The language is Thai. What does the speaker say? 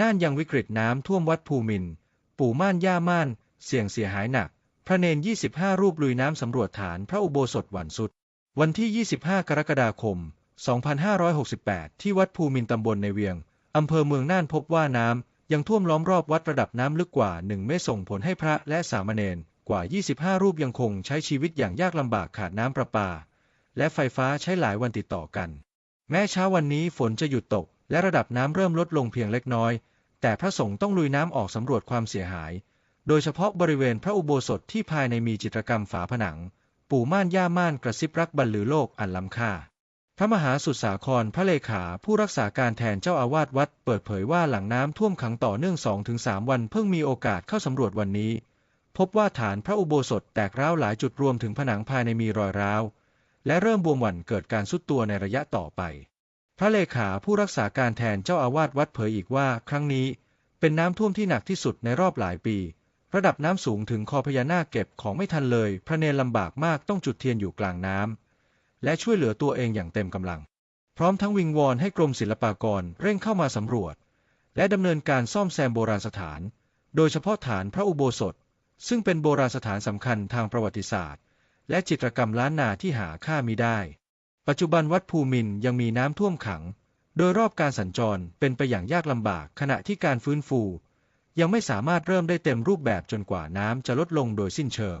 น่านยังวิกฤตน้ำท่วมวัดภูมิน ปู่ม่านย่าม่าน เสี่ยงเสียหายหนัก พระเนน 25 รูปลุยน้ำสำรวจฐานพระอุโบสถหวันสุด วันที่ 25 กรกฎาคม 2568 ที่วัดภูมินตำบลในเวียง อำเภอเมืองน่านพบว่าน้ำยังท่วมล้อมรอบวัดระดับน้ำลึกกว่า 1 เมตรส่งผลให้พระและสามเณรกว่า 25 รูปยังคงใช้ชีวิตอย่างยากลำบากขาดน้ำประปา และไฟฟ้าใช้หลายวันติดต่อกัน แม้เช้าวันนี้ฝนจะหยุดตก และระดับน้ำเริ่มลดลงเพียงเล็กน้อย แต่พระสงฆ์ต้องลุยน้ำออกสำรวจความเสียหาย โดยเฉพาะบริเวณพระอุโบสถที่ภายในมีจิตรกรรมฝาผนัง ปู่ม่านย่าม่านกระซิบรักบรรลือโลกอันล้ำค่า พระมหาสุดสาครพระเลขาผู้รักษาการแทนเจ้าอาวาสวัด เปิดเผยว่าหลังน้ำท่วมขังต่อเนื่อง2-3วันเพิ่งมีโอกาสเข้าสำรวจวันนี้ พบว่าฐานพระอุโบสถแตกร้าวหลายจุดรวมถึงผนังภายในมีรอยร้าวและเริ่มบวมหวั่นเกิดการสุดตัวในระยะต่อไป พระเลขาผู้รักษาการแทนเจ้าอาวาสวัดเผยอีกว่า ครั้งนี้เป็นน้ำท่วมที่หนักที่สุดในรอบหลายปี ระดับน้ำสูงถึงคอพญานาคเก็บของไม่ทันเลย พระเนรลำบากมากต้องจุดเทียนอยู่กลางน้ำและช่วยเหลือตัวเองอย่างเต็มกำลัง พร้อมทั้งวิงวอนให้กรมศิลปากรเร่งเข้ามาสำรวจ และดำเนินการซ่อมแซมโบราณสถาน โดยเฉพาะฐานพระอุโบสถ ซึ่งเป็นโบราณสถานสำคัญทางประวัติศาสตร์ และจิตรกรรมล้านนาที่หาค่ามิได้ ปัจจุบันวัดภูมินยังมีน้ำท่วมขัง โดยรอบการสัญจรเป็นไปอย่างยากลำบากขณะที่การฟื้นฟู ยังไม่สามารถเริ่มได้เต็มรูปแบบจนกว่าน้ำจะลดลงโดยสิ้นเชิง